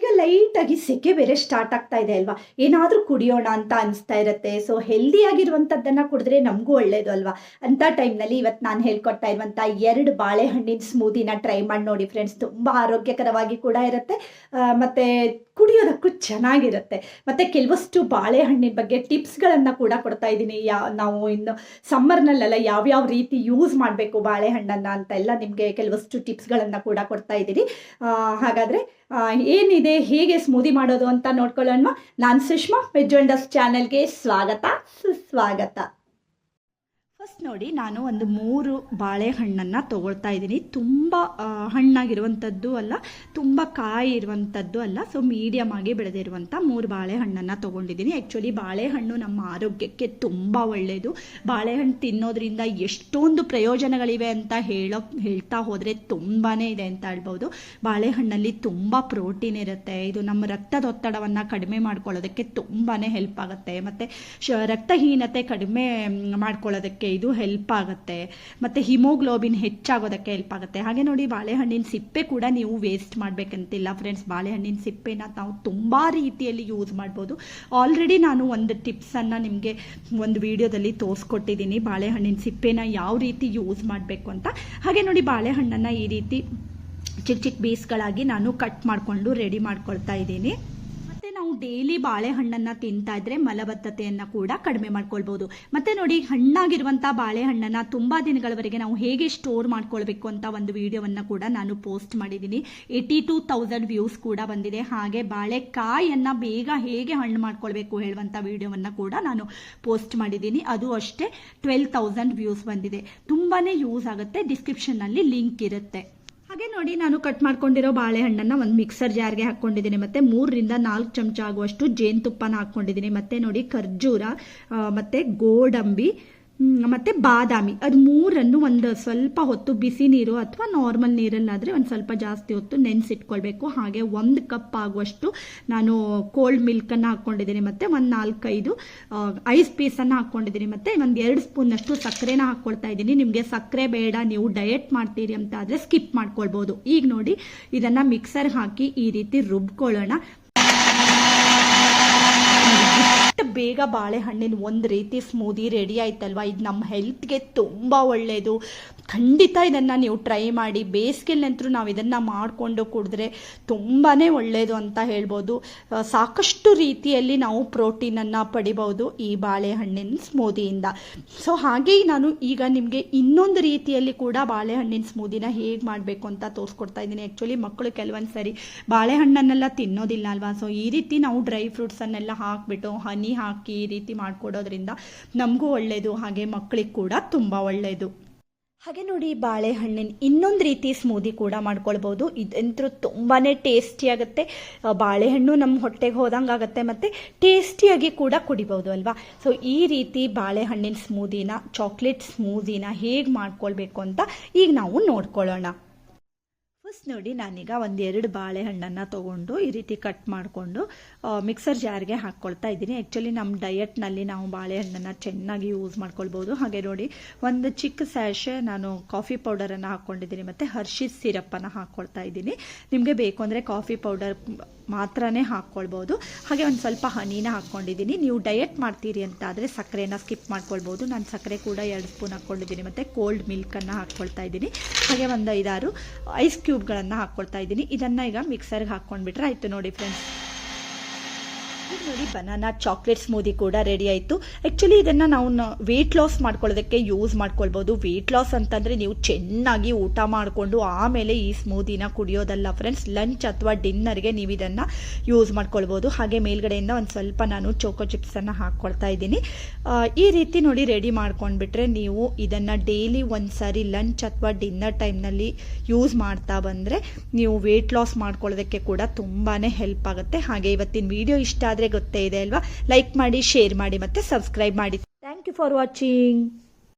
ಈಗ ಲೈಟಾಗಿ ಸೆಕೆ ಬೇರೆ ಸ್ಟಾರ್ಟ್ ಆಗ್ತಾ ಇದೆ ಅಲ್ವಾ? ಏನಾದರೂ ಕುಡಿಯೋಣ ಅಂತ ಅನಿಸ್ತಾ ಇರುತ್ತೆ. ಸೊ ಹೆಲ್ದಿ ಆಗಿರುವಂಥದ್ದನ್ನು ಕುಡಿದ್ರೆ ನಮಗೂ ಒಳ್ಳೇದು ಅಲ್ವಾ? ಅಂಥ ಟೈಮ್ನಲ್ಲಿ ಇವತ್ತು ನಾನು ಹೇಳ್ಕೊಡ್ತಾ ಇರುವಂಥ ಎರಡು ಬಾಳೆಹಣ್ಣಿನ ಸ್ಮೂದಿನ ಟ್ರೈ ಮಾಡಿ ನೋಡಿ ಫ್ರೆಂಡ್ಸ್ ತುಂಬ ಆರೋಗ್ಯಕರವಾಗಿ ಕೂಡ ಇರುತ್ತೆ. ಮತ್ತೆ ಕುಡಿಯೋದಕ್ಕೂ ಚೆನ್ನಾಗಿರುತ್ತೆ. ಮತ್ತು ಕೆಲವಷ್ಟು ಬಾಳೆಹಣ್ಣಿನ ಬಗ್ಗೆ ಟಿಪ್ಸ್ಗಳನ್ನು ಕೂಡ ಕೊಡ್ತಾ ಇದ್ದೀನಿ. ಯಾ ನಾವು ಇನ್ನು ಸಮ್ಮರ್ನಲ್ಲೆಲ್ಲ ಯಾವ್ಯಾವ ರೀತಿ ಯೂಸ್ ಮಾಡಬೇಕು ಬಾಳೆಹಣ್ಣನ್ನು ಅಂತ ಎಲ್ಲ ನಿಮಗೆ ಕೆಲವಷ್ಟು ಟಿಪ್ಸ್ಗಳನ್ನು ಕೂಡ ಕೊಡ್ತಾ ಇದ್ದೀನಿ. ಹಾಗಾದರೆ ಆ, ಏನಿದೆ ಹೇಗೆ ಸ್ಮೂದಿ ಮಾಡೋದು ಅಂತ ನೋಡ್ಕೊಳ್ಳೋಣ. ನಾನು ಸುಷ್ಮಾ ಚಾನೆಲ್ ಚಾನಲ್ಗೆ ಸ್ವಾಗತ ಸುಸ್ವಾಗತ. ಫಸ್ಟ್ ನೋಡಿ, ನಾನು ಒಂದು ಮೂರು ಬಾಳೆಹಣ್ಣನ್ನು ತಗೊಳ್ತಾ ಇದ್ದೀನಿ. ತುಂಬ ಹಣ್ಣಾಗಿರುವಂಥದ್ದು ಅಲ್ಲ, ತುಂಬ ಕಾಯಿ ಇರುವಂಥದ್ದು ಅಲ್ಲ ಸೊ ಮೀಡಿಯಮ್ ಆಗಿ ಬೆಳೆದಿರುವಂಥ ಮೂರು ಬಾಳೆಹಣ್ಣನ್ನು ತೊಗೊಂಡಿದ್ದೀನಿ. ಆ್ಯಕ್ಚುಲಿ ಬಾಳೆಹಣ್ಣು ನಮ್ಮ ಆರೋಗ್ಯಕ್ಕೆ ತುಂಬ ಒಳ್ಳೆಯದು ಬಾಳೆಹಣ್ಣು ತಿನ್ನೋದ್ರಿಂದ ಎಷ್ಟೊಂದು ಪ್ರಯೋಜನಗಳಿವೆ ಅಂತ ಹೇಳೋ, ಹೇಳ್ತಾ ಹೋದರೆ ತುಂಬಾ ಇದೆ ಅಂತ ಹೇಳ್ಬೋದು. ಬಾಳೆಹಣ್ಣಲ್ಲಿ ತುಂಬ ಪ್ರೋಟೀನ್ ಇರುತ್ತೆ. ಇದು ನಮ್ಮ ರಕ್ತದೊತ್ತಡವನ್ನು ಕಡಿಮೆ ಮಾಡ್ಕೊಳ್ಳೋದಕ್ಕೆ ತುಂಬಾ ಹೆಲ್ಪ್ ಆಗುತ್ತೆ. ಮತ್ತು ರಕ್ತಹೀನತೆ ಕಡಿಮೆ, ಮಾಡ್ಕೊಳ್ಳೋದಕ್ಕೆ ಇದು ಹೆಲ್ಪ್ ಆಗುತ್ತೆ. ಮತ್ತು ಹಿಮೋಗ್ಲೋಬಿನ್ ಹೆಚ್ಚಾಗೋದಕ್ಕೆ ಹೆಲ್ಪ್ ಆಗುತ್ತೆ. ಹಾಗೆ ನೋಡಿ ಬಾಳೆಹಣ್ಣಿನ ಸಿಪ್ಪೆ ಕೂಡ ನೀವು ವೇಸ್ಟ್ ಮಾಡಬೇಕಂತಿಲ್ಲ ಫ್ರೆಂಡ್ಸ್ ಬಾಳೆಹಣ್ಣಿನ ಸಿಪ್ಪೆನ ನಾವು ತುಂಬ ರೀತಿಯಲ್ಲಿ ಯೂಸ್ ಮಾಡ್ಬೋದು. ಆಲ್ರೆಡಿ ನಾನು ಒಂದು ಟಿಪ್ಸನ್ನು ನಿಮಗೆ ಒಂದು ವಿಡಿಯೋದಲ್ಲಿ ತೋರಿಸ್ಕೊಟ್ಟಿದ್ದೀನಿ ಬಾಳೆಹಣ್ಣಿನ ಸಿಪ್ಪೆನ ಯಾವ ರೀತಿ ಯೂಸ್ ಮಾಡಬೇಕು ಅಂತ. ಹಾಗೆ ನೋಡಿ ಬಾಳೆಹಣ್ಣನ್ನು ಈ ರೀತಿ ಚಿಕ್ಕ ಚಿಕ್ಕ ಬೀಸ್ಗಳಾಗಿ ನಾನು ಕಟ್ ಮಾಡಿಕೊಂಡು ರೆಡಿ ಮಾಡ್ಕೊಳ್ತಾ ಇದ್ದೀನಿ. ಡೈಲಿ ಬಾಳೆಹಣ್ಣನ್ನು ತಿಂತಾ ಇದ್ರೆ ಮಲಬದ್ಧತೆಯನ್ನು ಕೂಡ ಕಡಿಮೆ ಮಾಡ್ಕೊಳ್ಬಹುದು ಮತ್ತೆ ನೋಡಿ ಹಣ್ಣಾಗಿರುವಂತಹ ಬಾಳೆಹಣ್ಣನ್ನು ತುಂಬಾ ದಿನಗಳವರೆಗೆ ನಾವು ಹೇಗೆ ಸ್ಟೋರ್ ಮಾಡ್ಕೊಳ್ಬೇಕು ಅಂತ ಒಂದು ವಿಡಿಯೋವನ್ನ ಕೂಡ ನಾನು ಪೋಸ್ಟ್ ಮಾಡಿದ್ದೀನಿ. ಏಯ್ಟಿ ಟೂ ತೌಸಂಡ್ ವ್ಯೂಸ್ ಕೂಡ ಬಂದಿದೆ. ಹಾಗೆ ಬಾಳೆಕಾಯಿಯನ್ನ ಬೇಗ ಹೇಗೆ ಹಣ್ಣು ಮಾಡ್ಕೊಳ್ಬೇಕು ಹೇಳುವಂತ ವಿಡಿಯೋವನ್ನ ಕೂಡ ನಾನು ಪೋಸ್ಟ್ ಮಾಡಿದ್ದೀನಿ. ಅದು ಅಷ್ಟೇ ಟ್ವೆಲ್ ತೌಸಂಡ್ ವ್ಯೂಸ್ ಬಂದಿದೆ. ತುಂಬಾನೇ ಯೂಸ್ ಆಗುತ್ತೆ. ಡಿಸ್ಕ್ರಿಪ್ಷನ್ನಲ್ಲಿ ಲಿಂಕ್ ಇರುತ್ತೆ. ಹಾಗೆ ನೋಡಿ ನಾನು ಕಟ್ ಮಾಡ್ಕೊಂಡಿರೋ ಬಾಳೆಹಣ್ಣನ್ನು ಒಂದು ಮಿಕ್ಸರ್ ಜಾರ್ಗೆ ಹಾಕ್ಕೊಂಡಿದ್ದೀನಿ. ಮತ್ತು ಮೂರರಿಂದ ನಾಲ್ಕು ಚಮಚ ಆಗುವಷ್ಟು ಜೇನುತುಪ್ಪನ ಹಾಕ್ಕೊಂಡಿದ್ದೀನಿ. ಮತ್ತು ನೋಡಿ ಖರ್ಜೂರ ಮತ್ತು ಗೋಡಂಬಿ ಮತ್ತೆ ಬಾದಾಮಿ. ಅದು ಮೂರನ್ನು ಒಂದು ಸ್ವಲ್ಪ ಹೊತ್ತು ಬಿಸಿ ನೀರು ಅಥವಾ ನಾರ್ಮಲ್ ನೀರಲ್ಲಾದರೆ ಒಂದು ಸ್ವಲ್ಪ ಜಾಸ್ತಿ ಹೊತ್ತು ನೆನೆಸಿಟ್ಕೊಳ್ಬೇಕು. ಹಾಗೆ ಒಂದು ಕಪ್ ಆಗುವಷ್ಟು ನಾನು ಕೋಲ್ಡ್ ಮಿಲ್ಕನ್ನು ಹಾಕ್ಕೊಂಡಿದ್ದೀನಿ ಮತ್ತು, ಒಂದು ನಾಲ್ಕೈದು ಐಸ್ ಪೀಸನ್ನು ಹಾಕ್ಕೊಂಡಿದ್ದೀನಿ ಮತ್ತು, ಒಂದು ಎರಡು ಸ್ಪೂನಷ್ಟು ಸಕ್ಕರೆನ ಹಾಕ್ಕೊಳ್ತಾ ಇದ್ದೀನಿ. ನಿಮಗೆ ಸಕ್ಕರೆ ಬೇಡ, ನೀವು ಡಯಟ್ ಮಾಡ್ತೀರಿ ಅಂತ ಆದರೆ ಸ್ಕಿಪ್ ಮಾಡ್ಕೊಳ್ಬೋದು. ಈಗ ನೋಡಿ, ಇದನ್ನು ಮಿಕ್ಸರ್ ಹಾಕಿ ಈ ರೀತಿ ರುಬ್ಕೊಳ್ಳೋಣ. ಬೇಗ ಬಾಳೆಹಣ್ಣಿನ ಒಂದು ರೀತಿ ಸ್ಮೂದಿ ರೆಡಿ ಆಯ್ತಲ್ವಾ? ಇದು ನಮ್ಮ ಹೆಲ್ತ್ಗೆ ತುಂಬ ಒಳ್ಳೆಯದು ಖಂಡಿತ ಇದನ್ನು ನೀವು ಟ್ರೈ ಮಾಡಿ. ಬೇಸಿಗೆಲ್ಲಂತರೂ ನಾವು ಇದನ್ನು ಮಾಡಿಕೊಂಡು ಕುಡಿದ್ರೆ ತುಂಬಾ ಒಳ್ಳೆಯದು ಅಂತ ಹೇಳ್ಬೋದು. ಸಾಕಷ್ಟು ರೀತಿಯಲ್ಲಿ ನಾವು ಪ್ರೋಟೀನನ್ನು ಪಡಿಬೋದು ಈ ಬಾಳೆಹಣ್ಣಿನ ಸ್ಮೂದಿಯಿಂದ ಸೊ ಹಾಗೆ ನಾನು ಈಗ ನಿಮಗೆ ಇನ್ನೊಂದು ರೀತಿಯಲ್ಲಿ ಕೂಡ ಬಾಳೆಹಣ್ಣಿನ ಸ್ಮೂದಿನ ಹೇಗೆ ಮಾಡಬೇಕು ಅಂತ ತೋರಿಸ್ಕೊಡ್ತಾ ಇದ್ದೀನಿ. ಆ್ಯಕ್ಚುಲಿ ಮಕ್ಕಳು ಕೆಲವೊಂದು ಸರಿ ಬಾಳೆಹಣ್ಣನ್ನೆಲ್ಲ ತಿನ್ನೋದಿಲ್ಲ ಅಲ್ವಾ? ಸೊ ಈ ರೀತಿ ನಾವು ಡ್ರೈ ಫ್ರೂಟ್ಸನ್ನೆಲ್ಲ ಹಾಕಿಬಿಟ್ಟು ಹನಿ ಹಾಕಿ ಈ ರೀತಿ ಮಾಡಿಕೊಡೋದ್ರಿಂದ ನಮಗೂ ಒಳ್ಳೆಯದು ಹಾಗೆ ಮಕ್ಕಳಿಗೆ ಕೂಡ ತುಂಬ ಒಳ್ಳೆಯದು ಹಾಗೆ ನೋಡಿ ಬಾಳೆಹಣ್ಣಿನ ಇನ್ನೊಂದು ರೀತಿ ಸ್ಮೂದಿ ಕೂಡ ಮಾಡ್ಕೊಳ್ಬೋದು. ಇದಂತೂ ತುಂಬಾ ಟೇಸ್ಟಿ ಆಗುತ್ತೆ. ಬಾಳೆಹಣ್ಣು ನಮ್ಮ ಹೊಟ್ಟೆಗೆ ಹೋದಂಗೆ ಆಗುತ್ತೆ ಮತ್ತು ಟೇಸ್ಟಿಯಾಗಿ ಕೂಡ ಕುಡಿಬೋದು ಅಲ್ವಾ? ಸೊ ಈ ರೀತಿ ಬಾಳೆಹಣ್ಣಿನ ಸ್ಮೂದಿನ, ಚಾಕ್ಲೇಟ್ ಸ್ಮೂದಿನ ಹೇಗೆ ಮಾಡ್ಕೊಳ್ಬೇಕು ಅಂತ ಈಗ ನಾವು ನೋಡ್ಕೊಳ್ಳೋಣ. ಫಸ್ಟ್ ನೋಡಿ ನಾನೀಗ ಒಂದೆರಡು ಬಾಳೆಹಣ್ಣನ್ನು ತೊಗೊಂಡು ಈ ರೀತಿ ಕಟ್ ಮಾಡಿಕೊಂಡು ಮಿಕ್ಸರ್ ಜಾರ್ಗೆ ಹಾಕ್ಕೊಳ್ತಾ ಇದ್ದೀನಿ. ಆ್ಯಕ್ಚುಲಿ ನಮ್ಮ ಡಯಟ್ನಲ್ಲಿ ನಾವು ಬಾಳೆಹಣ್ಣನ್ನು ಚೆನ್ನಾಗಿ ಯೂಸ್ ಮಾಡ್ಕೊಳ್ಬೋದು. ಹಾಗೆ ನೋಡಿ, ಒಂದು ಚಿಕ್ಕ ಸ್ಯಾಶೆ ನಾನು ಕಾಫಿ ಪೌಡರನ್ನು ಹಾಕ್ಕೊಂಡಿದ್ದೀನಿ ಮತ್ತು ಹರ್ಷಿಸ್ ಸಿರಪ್ಪನ್ನು ಹಾಕ್ಕೊಳ್ತಾ ಇದ್ದೀನಿ. ನಿಮಗೆ ಬೇಕು ಅಂದರೆ ಕಾಫಿ ಪೌಡರ್ ಮಾತ್ರನೇ ಹಾಕ್ಕೊಳ್ಬೋದು ಹಾಗೆ ಒಂದು ಸ್ವಲ್ಪ ಹನಿನ ಹಾಕ್ಕೊಂಡಿದ್ದೀನಿ ನೀವು ಡಯಟ್ ಮಾಡ್ತೀರಿ ಅಂತ ಆದರೆ ಸಕ್ಕರೆನ ಸ್ಕಿಪ್ ಮಾಡ್ಕೊಳ್ಬೋದು. ನಾನು ಸಕ್ಕರೆ ಕೂಡ ಎರಡು ಸ್ಪೂನ್ ಹಾಕ್ಕೊಂಡಿದ್ದೀನಿ ಮತ್ತು ಕೋಲ್ಡ್ ಮಿಲ್ಕನ್ನು ಹಾಕ್ಕೊಳ್ತಾ ಇದ್ದೀನಿ. ಹಾಗೆ ಒಂದು ಐದಾರು ಐಸ್ ಕ್ಯೂಬ್ಗಳನ್ನು ಹಾಕ್ಕೊಳ್ತಾ ಇದ್ದೀನಿ. ಇದನ್ನು ಈಗ ಮಿಕ್ಸರ್ಗೆ ಹಾಕ್ಕೊಂಡ್ಬಿಟ್ರೆ ಆಯಿತು ನೋಡಿ ಫ್ರೆಂಡ್ಸ್ ನೋಡಿ ಬನಾನಾ ಚಾಕ್ಲೇಟ್ ಸ್ಮೂದಿ ಕೂಡ ರೆಡಿ ಆಯಿತು. ಆ್ಯಕ್ಚುಲಿ ಇದನ್ನು ನಾವು ವೆಯ್ಟ್ ಲಾಸ್ ಮಾಡ್ಕೊಳ್ಳೋದಕ್ಕೆ ಯೂಸ್ ಮಾಡ್ಕೊಳ್ಬೋದು. ವೆಯ್ಟ್ ಲಾಸ್ ಅಂತಂದರೆ ನೀವು ಚೆನ್ನಾಗಿ ಊಟ ಮಾಡಿಕೊಂಡು ಆಮೇಲೆ ಈ ಸ್ಮೂದಿನ ಕುಡಿಯೋದಲ್ಲ ಫ್ರೆಂಡ್ಸ್ ಲಂಚ್ ಅಥವಾ ಡಿನ್ನರ್ಗೆ ನೀವು ಇದನ್ನು ಯೂಸ್ ಮಾಡ್ಕೊಳ್ಬೋದು. ಹಾಗೆ ಮೇಲ್ಗಡೆಯಿಂದ ಒಂದು ಸ್ವಲ್ಪ ನಾನು ಚೋಕೋ ಚಿಪ್ಸನ್ನು ಹಾಕ್ಕೊಳ್ತಾ ಇದ್ದೀನಿ. ಈ ರೀತಿ ನೋಡಿ ರೆಡಿ ಮಾಡ್ಕೊಂಡ್ಬಿಟ್ರೆ ನೀವು ಇದನ್ನು ಡೈಲಿ ಒಂದು ಸಾರಿ ಲಂಚ್ ಅಥವಾ ಡಿನ್ನರ್ ಟೈಮ್ನಲ್ಲಿ ಯೂಸ್ ಮಾಡ್ತಾ ಬಂದರೆ ನೀವು ವೆಯ್ಟ್ ಲಾಸ್ ಮಾಡ್ಕೊಳ್ಳೋದಕ್ಕೆ ಕೂಡ ತುಂಬಾ ಹೆಲ್ಪ್ ಆಗುತ್ತೆ. ಹಾಗೆ ಇವತ್ತಿನ ವಿಡಿಯೋ ಇಷ್ಟ ಆದರೆ ಗೊತ್ತೇ ಇದೆ ಅಲ್ವಾ? ಲೈಕ್ ಮಾಡಿ ಶೇರ್ ಮಾಡಿ ಮತ್ತೆ ಸಬ್ಸ್ಕ್ರೈಬ್ ಮಾಡಿ. Thank you for watching